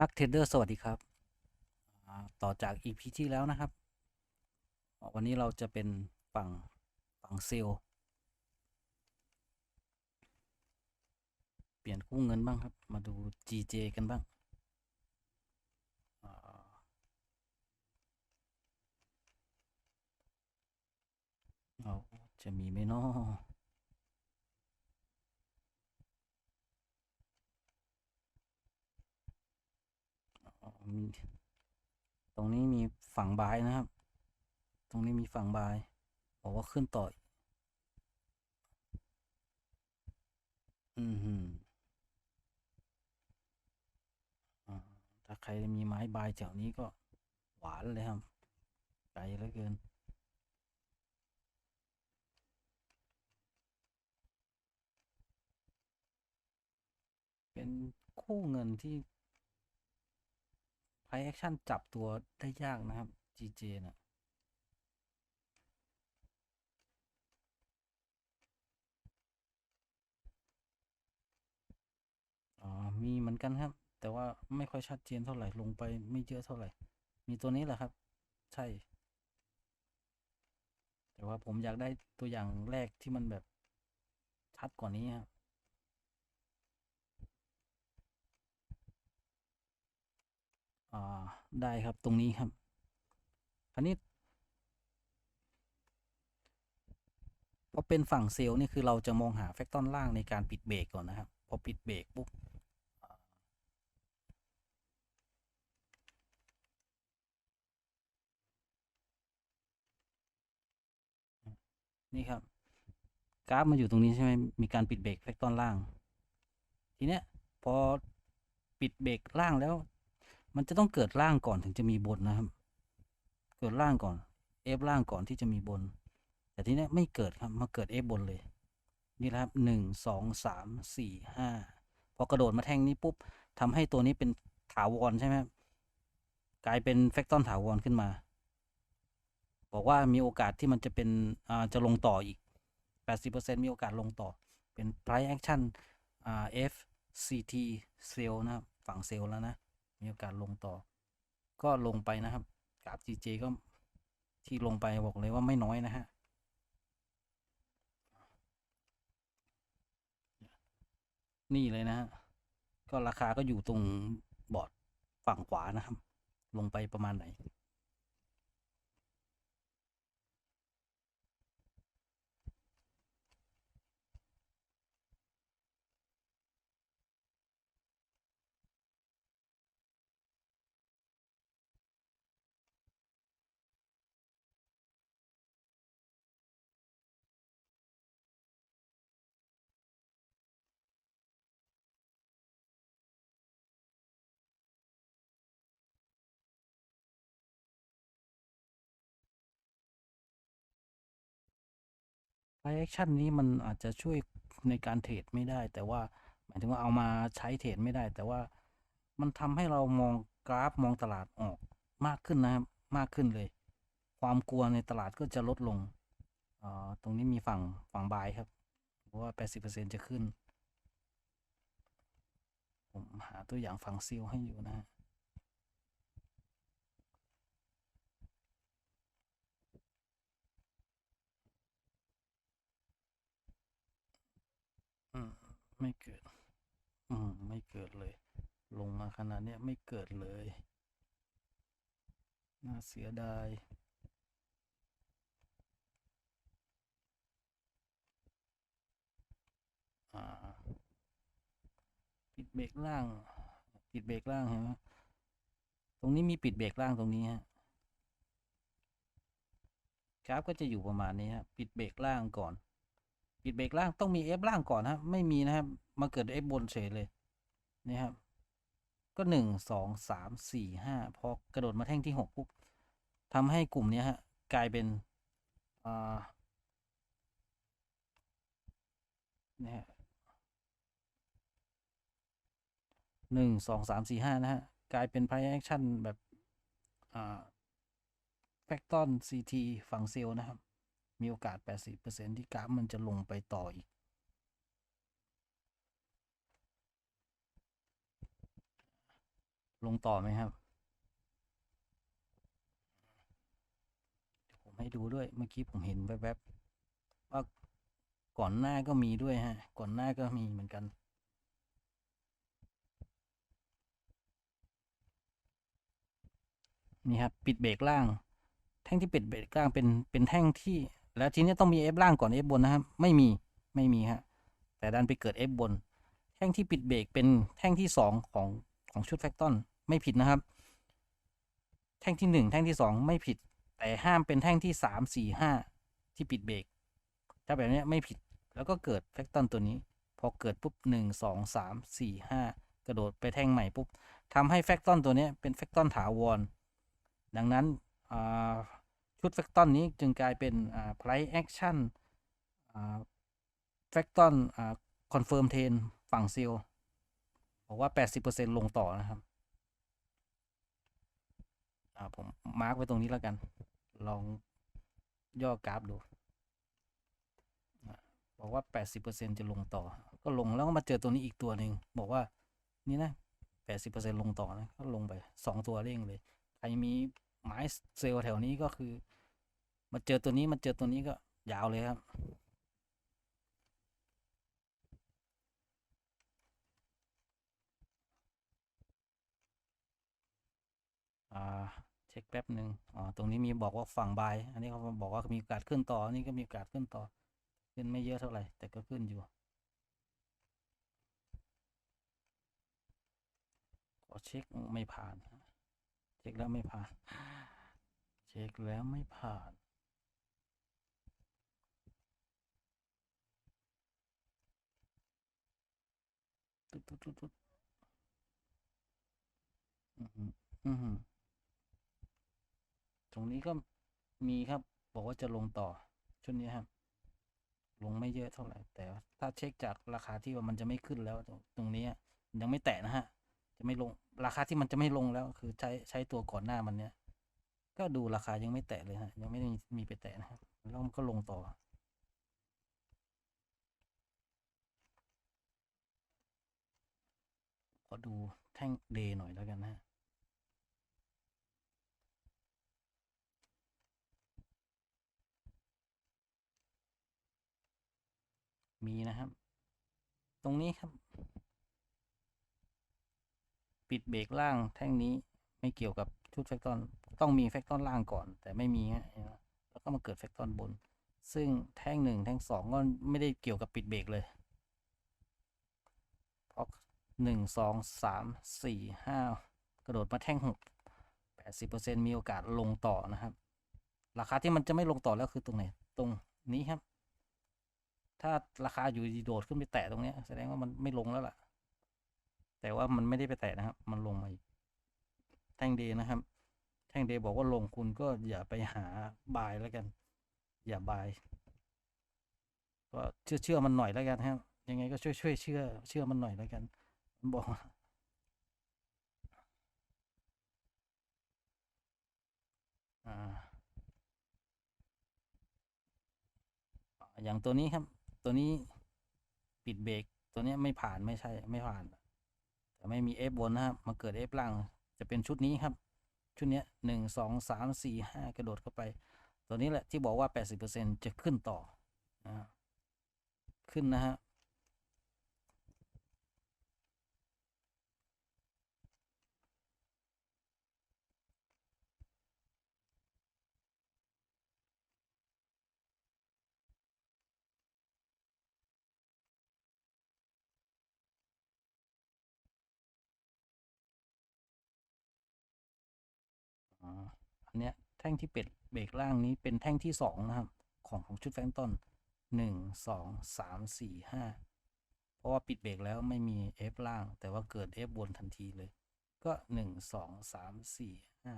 อักเทรดเดอร์สวัสดีครับต่อจาก EP ที่แล้วนะครับ วันนี้เราจะเป็นฝั่งฝั่งเซลเปลี่ยนคู่เงินบ้างครับ มาดู GJ กันบ้างเอาจะมีไหมเนาะอ๋อมี ตรงนี้มีฝั่งบายนะครับ ตรงนี้มีฝั่งบาย บอกว่าขึ้นต่ออีกอืมหืมอ่าถ้าใครมีไม้บายแถวนี้ก็หวานเลยครับไกลเหลือเกินเป็นคู่เงินที่ ไพแอคชั่นจับตัวได้ยากนะครับ GJ นะอ๋อมีเหมือนกันครับ แต่ว่าไม่ค่อยชัดเจนเท่าไหร่ลงไปไม่เยอะเท่าไหร่ มีตัวนี้แหละครับ ใช่ แต่ว่าผมอยากได้ตัวอย่างแรกที่มันแบบชัดกว่านี้ครับ อ่า ได้ครับตรงนี้ครับคราวนี้พอเป็นฝั่งเซลล์นี่คือเราจะมองหาแฟกตอนล่างในการปิดเบรกก่อนนะครับ พอปิดเบรกปุ๊บนี่ครับกราฟมาอยู่ตรงนี้ใช่ไหมมีการปิดเบรกแฟกตอนล่าง ทีเนี้ยพอปิดเบรกล่างแล้ว มันจะต้องเกิดล่างก่อนถึงจะมีบนนะครับ เกิดล่างก่อนเอฟล่างก่อนที่จะมีบน แต่ทีนี้ไม่เกิดครับ มาเกิดเอฟบนเลย นี่แหละครับหนึ่งสองสามสี่ห้าพอกระโดดมาแท่งนี้ปุ๊บทำให้ตัวนี้เป็นถาวรใช่ไหมกลายเป็นแฟกตอนถาวรขึ้นมา บอกว่ามีโอกาสที่มันจะเป็นจะลงต่ออีก 80%มีโอกาสลงต่อ เป็น price action FCT sell นะครับ ฝั่งเซลล์แล้วนะ มีโอกาสลงต่อ ก็ลงไปนะครับกราฟ GJ ก็ที่ลงไปบอกเลยว่าไม่น้อยนะฮะนี่เลยนะฮะก็ราคาก็อยู่ตรงบอร์ดฝั่งขวานะครับ ลงไปประมาณไหน price action นี้มันอาจจะช่วยในการเทรดไม่ได้ แต่ว่าหมายถึงว่าเอามาใช้เทรดไม่ได้ แต่ว่ามันทำให้เรามองกราฟมองตลาดออกมากขึ้นนะครับมากขึ้นเลย ความกลัวในตลาดก็จะลดลงอ่าตรงนี้มีฝั่งฝั่งบายครับเพราะว่า 80%จะขึ้น ผมหาตัวอย่างฝั่งซิลให้อยู่นะฮะ อืม ไม่เกิด อืม ไม่เกิดเลย ลงมาขนาดเนี้ยไม่เกิดเลย น่าเสียดาย อ่า ปิดเบรกล่าง ปิดเบรกล่างเห็นไหมตรงนี้มีปิดเบรกล่างตรงนี้ฮะกราฟก็จะอยู่ประมาณนี้ฮะ ปิดเบรกล่างก่อน ปิดเบรกล่างต้องมี F ล่างก่อนนะครับไม่มีนะครับ มาเกิด F บนเฉยเลยนี่ครับ ก็หนึ่งสองสามสี่ห้าพอกระโดดมาแท่งที่หกปุ๊บทำให้กลุ่มนี้ฮะกลายเป็นอ่าเนี่ยฮะหนึ่งสองสามสี่ห้านะฮะ กลายเป็น price action แบบ อ่าแฟกตอน CT ฝั่งเซลนะครับ มีโอกาส 80%ที่กราฟมันจะลงไปต่ออีก ลงต่อไหมครับ ผมให้ดูด้วย เมื่อกี้ผมเห็นแวบๆว่าก่อนหน้าก็มีด้วยฮะ ก่อนหน้าก็มีเหมือนกันนี่ครับปิดเบรกล่าง แท่งที่ปิดเบรกล่างเป็นเป็นแท่งที่ แล้วทีนี้ต้องมี F ล่างก่อน F บนนะครับ ไม่มีไม่มีฮะแต่ดันไปเกิด F บน แท่งที่ปิดเบรกเป็นแท่งที่สองของของชุดแฟกตอนไม่ผิดนะครับ แท่งที่หนึ่งแท่งที่สองไม่ผิด แต่ห้ามเป็นแท่งที่สามสี่ห้าที่ปิดเบรกถ้าแบบนี้ไม่ผิดแล้วก็เกิดแฟกตอนตัวนี้ พอเกิดปุ๊บหนึ่งสองสามสี่ห้ากระโดดไปแท่งใหม่ปุ๊บทำให้แฟกตอนตัวนี้เป็นแฟกตอนถาวรดังนั้นอ ชุดแฟกตอนนี้จึงกลายเป็นอ่า price action อ่าแฟกตอนอ่า confirm 10ฝั่งเซลบอกว่า 80%ลงต่อนะครับผมมาร์กไว้ตรงนี้แล้วกัน ลองย่อกราฟดูบอกว่า 80%จะลงต่อ ก็ลงแล้วก็มาเจอตัวนี้อีกตัวหนึ่งบอกว่านี่นะ 80%ลงต่อนะก็ลงไป 2 ตัวเร่งเลย ใครมี ไม้เซลล์แถวนี้ก็คือ มาเจอตัวนี้มาเจอตัวนี้ก็ยาวเลยครับ อ่า เช็คแป๊บหนึ่งอ๋อ ตรงนี้มีบอกว่าฝั่งบาย อันนี้เขาบอกว่ามีโอกาสขึ้นต่อ อันนี้ก็มีโอกาสขึ้นต่อ ขึ้นไม่เยอะเท่าไหร่ แต่ก็ขึ้นอยู่ขอเช็คไม่ผ่าน เช็คแล้วไม่ผ่าน ช็คแล้วไม่ผ่าน ตุ๊ดตุ๊ดตุ๊ดตุ๊ดอือหืออือหือตรงนี้ก็มีครับ บอกว่าจะลงต่อ ชุดนี้ครับ ลงไม่เยอะเท่าไหร่ แต่ถ้าเช็คจากราคาที่ว่ามันจะไม่ขึ้นแล้ว ตรงนี้ยังไม่แตะนะฮะ จะไม่ลง ราคาที่มันจะไม่ลงแล้ว คือใช้ใช้ตัวก่อนหน้ามันเนี้ย ก็ดูราคายังไม่แตะเลยฮะ ยังไม่ได้มีไปแตะนะครับแล้วมันก็ลงต่อ ขอดูแท่งเดหน่อยแล้วกันนะฮะมีนะครับ ตรงนี้ครับ ปิดเบรกล่างแท่งนี้ไม่เกี่ยวกับชุดแฟกตอน ต้องมีแฟกตอนล่างก่อน แต่ไม่มีฮะแล้วก็มาเกิดแฟกตอนบน ซึ่งแท่งหนึ่งแท่งสองก็ไม่ได้เกี่ยวกับปิดเบรกเลยเพราะหนึ่งสองสามสี่ห้ากระโดดมาแท่งหกแปดสิบเปอร์เซ็นมีโอกาสลงต่อนะครับ ราคาที่มันจะไม่ลงต่อแล้วคือตรงไหนตรงนี้ครับ ถ้าราคาอยู่ดีโดดขึ้นไปแตะตรงเนี้ยแสดงว่ามันไม่ลงแล้วล่ะ แต่ว่ามันไม่ได้ไปแตะนะครับ มันลงมาอีกแท่งเดนะครับ งเดย์บอกว่าลงคุณก็อย่าไปหาบายแล้วกัน อย่าบายก็เชื่อเชื่อมันหน่อยแล้วกันครับยังไงก็ช่วยช่วยเชื่อ เชื่อมันหน่อยแล้วกันมันบอกอย่างตัวนี้ครับ ตัวนี้ปิดเบรกตัวนี้ไม่ผ่านไม่ใช่ไม่ผ่าน แต่ไม่มี F บนนะครับมาเกิด F ล่างจะเป็นชุดนี้ครับ ชุดนี้หนึ่งสองสามสี่ห้ากระโดดเข้าไป ตัวนี้แหละที่บอกว่าแปดสิบเปอร์เซ็นจะขึ้นต่อนะขึ้นนะฮะ อ๋ออัน เนี้ยแท่งที่เป็ดเบรกล่างนี้เป็นแท่งที่สองนะครับ ของของชุดแฟงต้นหนึ่งสองสามสี่ห้าเพราะว่าปิดเบรกแล้วไม่มี F ล่าง แต่ว่าเกิด F บนทันทีเลย ก็หนึ่งสองสามสี่ห้า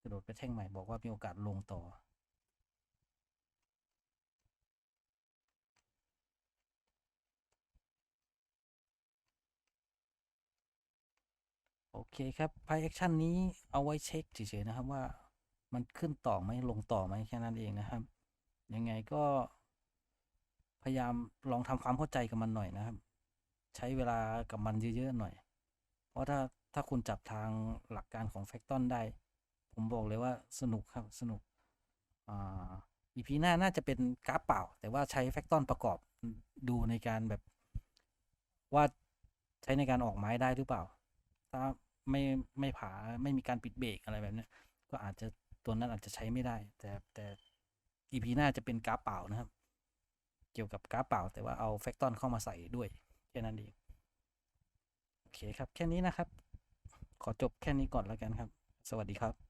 กระโดดไปแท่งใหม่บอกว่ามีโอกาสลงต่อ โอเคครับไพแอคชั่นนี้เอาไว้เช็คเฉยๆนะครับว่า มันขึ้นต่อไหมลงต่อไหมแค่นั้นเองนะครับ ยังไงก็ พยายามลองทำความเข้าใจกับมันหน่อยนะครับ ใช้เวลากับมันเยอะๆหน่อย เพราะถ้าถ้าคุณจับทางหลักการของแฟกตอนได้ ผมบอกเลยว่าสนุกครับสนุกอ่า EP หน้าน่าจะเป็นกราฟเปล่า แต่ว่าใช้แฟกตอนประกอบดูในการแบบว่าใช้ในการออกไม้ได้หรือเปล่า ถ้าไม่ไม่ผาไม่มีการปิดเบรกอะไรแบบนี้ก็อาจจะ ตัวนั้นอาจจะใช้ไม่ได้ แต่แต่ EP หน้าจะเป็นกราฟเปล่านะครับ เกี่ยวกับกราฟเปล่า แต่ว่าเอาแฟกตอนเข้ามาใส่ด้วยแค่นั้นเองโอเคครับ แค่นี้นะครับ ขอจบแค่นี้ก่อนแล้วกันครับ สวัสดีครับ